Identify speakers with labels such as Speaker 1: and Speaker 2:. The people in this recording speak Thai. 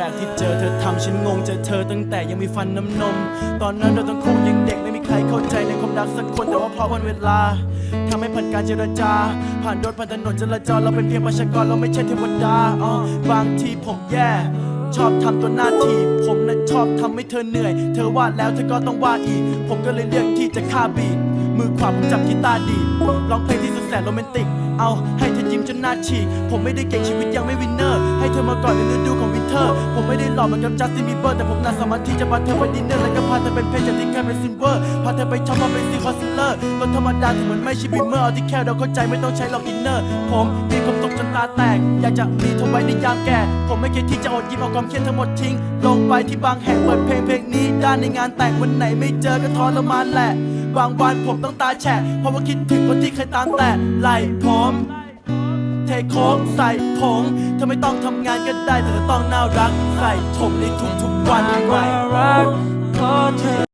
Speaker 1: รกที่เจอเธอทำฉันงงเจอเธอตั้งแต่ยังมีฟันน้ำนม ตอนนั้นเราทั้งคู่ยังเด็กไม่มีใครเข้าใจในความรักสักคนแต่ว่าเพราะวันเวลาทำให้ผ่านการเจรจา ผ่านรถผ่านถนนจราจรเราเป็นเพียงประชากรเราไม่ใช่เทวดาอ๋อบางทีผมแย่ชอบทำตัวหน้าที่ผมนั้นชอบทำให้เธอเหนื่อย เธอว่าแล้วเธอก็ต้องว่าอีก ผมก็เลยเลือกที่จะฆ่าบีทมือขวาผมจับกีตาร์ดีร้องเพลงที่สุดแสนโรแมนติก เอาให้เธอยิ้มจนหน้าฉีก ผมไม่ได้เก่งชีวิตยังไม่วินเนอร์ ให้เธอมาก่อนในฤดูของวินเทอร์ ได้หล่อเหมือนกับจัสตินบีเบอร์แต่ผมน่าสามารถที่จะพาเธอไปดินเนอร์และก็พาเธอเป็นเพชรจากที่เคยเป็นซิลเวอร์พาเธอไปช็อปมาเป็นซีคอนซิลเลอร์รถธรรมดาถึงเหมือนไม่ใช่บีเมอร์เอาที่แค่เราเข้าใจไม่ต้องใช้หรอกอินเนอร์ ผมมีความสุขจนตาแตก อยากจะมีเธอไว้ในยามแก่ ผมไม่เคยที่จะอดยิ้มเอาความเครียดทั้งหมดทิ้ง ลงไปที่บางแห่งเปิดเพลงเพลงนี้ด้านในงานแต่งวันไหนไม่เจอก็ทรมานแหละบางวันผมต้องตาแฉะเพราะว่าคิดถึงคนที่เคยตามแต่ไหลผม เทโค้กใส่ผงเธอไม่ต้องทำงานก็ได้แต่เธอต้องน่ารักใส่ผมในทุกๆวันไว้
Speaker 2: ว่รัก